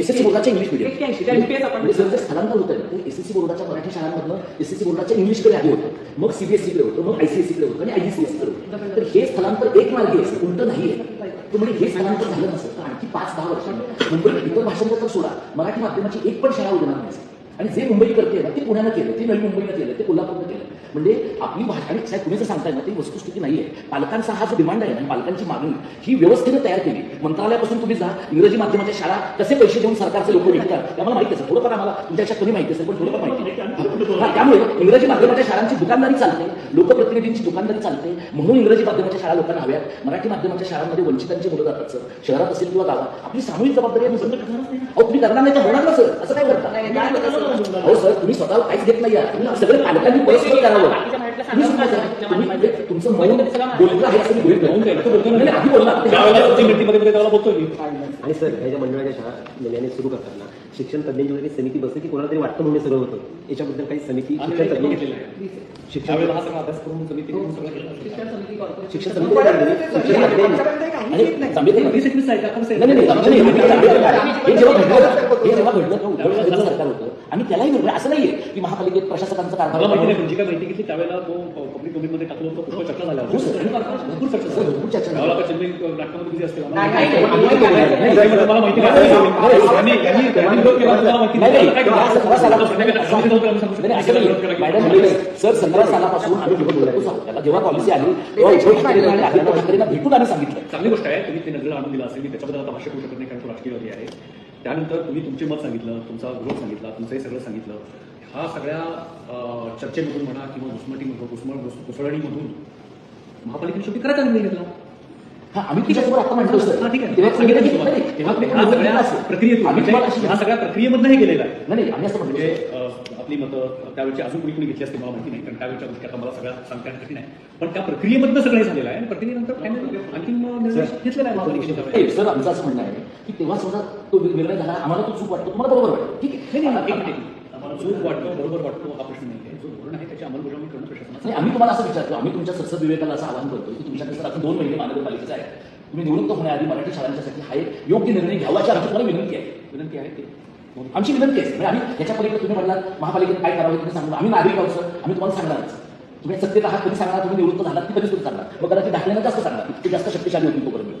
SSC बोर्डाच्या English medium म्हणजे sir जे स्थलांतर होतं ना ते एसएससी बोर्डाच्या मराठी शाळांमधनं एसएससी बोर्डाच्या इंग्लिशकडे आधी होतं. मग सीबीएसई कडे होतं मग आयसीएसई कडे होतं आणि आयजीसीएसई कडे होतं. तर हे स्थलांतर एक मार्गी आहे उलट नाहीये तर म्हणजे हे स्थलांतर झालं नसेल तर आणखी पाच दहा वर्षांनी मुंबईत इतर भाषांचा तर सोडा मराठी माध्यमाची एक पण शाळा उघडणार नाही. आणि जे मुंबई करते ना ते पुण्यानं केलं ते नवी मुंबईनं केलं ते कोल्हापूरनं केलं. म्हणजे आपली भाषा आणि साहेब तुम्ही जर सांगताय ना ती वस्तुस्थिती नाहीये. पालकांचा हा जो डिमांड आहे आणि पालकांची मागणी ही व्यवस्थेने तयार केली. मंत्रालयापासून तुम्ही जा इंग्रजी माध्यमाच्या शाळा कसे पैसे देऊन सरकारचे लोक निघतात. त्यामुळे माहिती असेल थोडंफार आम्हाला तुमच्यापेक्षा कमी माहिती असेल पण थोडंफार माहिती हा, त्यामुळे इंग्रजी माध्यमाच्या शाळांची दुकानदारी चालते लोकप्रतिनिधींची दुकानदारी चालते. म्हणून इंग्रजी माध्यमाच्या शाळा लोकांना हव्यात. मराठी माध्यमाच्या शाळांमध्ये वंचितांची मुलं जातात सर. शहरात असेल किंवा गावात. आपली सामूहिक जबाबदारी आहे अहो तुम्ही करणार नाही तर होणार ना सर? असं काय करता काय सर तुम्ही स्वतः काहीच घेत नाही आहात. सगळे पालकांनी परस्पर करावं म्हणजे तुमचं मौन आहे असं गृहीत आधी बोलला आणि सर ह्या ज्या मंडळाच्या शाळा नव्याने सुरू करताना शिक्षण तज्ञांची वगैरे समिती बसते की कोणाला तरी वाटतं म्हणून हे सगळं होतं याच्याबद्दल काही समिती शिक्षण तज्ञ घेतलेलं आहे शिक्षण आणि त्यालाही घडलं असं नाहीये की महापालिकेत प्रशासकांचा कारभार माहिती नाही जी काय माहिती घेतली त्यावेळेला तो पब्लिक डोमेनमध्ये टाकलं होतं खूप चर्चा झाल्या सर, भरपूर चर्चा झाली. हा म्हणजे सर सतरा सालापासून आम्ही. त्याला जेव्हा पॉलिसी आली तेव्हा ठाकरेंना भेटून आम्ही सांगितलं चांगली गोष्ट आहे तुम्ही ते नजरेला आणून दिला असेल मी त्याच्याबद्दल आता भाष्य करू शकत नाही कारण तो राजकीयवादी आहे त्यानंतर तुम्ही तुमचे मत सांगितलं तुमचा विरोध सांगितला तुमचं हे सगळं सांगितलं हा सगळ्या चर्चेमधून म्हणा किंवा घुसमटीमधून घुसमळ घुस- घुसळणीमधून महापालिकेने शेवटी करायचा निर्णय घेतला. हा आम्ही तुझ्यासमोर आता म्हणतो सर. ठीक आहे. तेव्हा सांगितलं की. नाही, सगळ्या. प्रक्रियेतून आम्ही तुम्हाला अशी- ह्या सगळ्या प्रक्रियेमधनं हे गेलेलं आहे. नाही नाही आम्ही असं म्हणतो म्हणजे अं, आपली मतं त्यावेळची अजून कुणी कुणी घेतली असते मला माहिती नाही कारण त्यावेळच्या गोष्टी आता मला सगळ्या सांगता येणं कठीण आहे पण त्या प्रक्रियेमधनं सगळं हे झालेलं आहे आणि प्रक्रियेनंतर फायनल निर्णय घेतलेला आहे महापालिकेने नाही, सर आमचं असं म्हणणं आहे की तेव्हा समजा तो निर्णय झाला आम्हाला तो चूक वाटतो तुम्हाला बरोबर वाटतं. ठीक आहे. नाही, नाही, मिनिट. आम्हाला चूक वाटतो बरोबर वाटतो हा प्रश्न नाही आहे. जो धोरण आहे त्याची अंमलबजावणी करणं प्रशासनाचं आम्ही तुम्हाला असं विचारतो आम्ही तुमच्या सत्सद विवेकाला असं आवाहन करतो की तुमच्याकडे सर आता दोन महिने महानगरपालिकेचा आहे. तुम्ही निवृत्त होण्याआधी मराठी शाळांच्यासाठी हा एक योग्य निर्णय घ्यावा अशी आमची तुम्हाला विनंती आहे. विनंती आहे ते आमची विनंती आहे. म्हणजे आम्ही याच्या पलीकडे तुम्ही म्हटलात महापालिकेत काय करावं तुम्ही सांगू आम्ही नागरिक आहोत सर. आम्ही तुम्हाला सांगणारच तुम्ही सत्तेत आहात कधी सांगणार? तुम्ही निवृत्त झालात की कधी सुद्धा सांगणार? मग कदाचित ढाकल्यानं जास्त सांगणार ते जास्त शक्तिशाली होतील तोपर्यंत.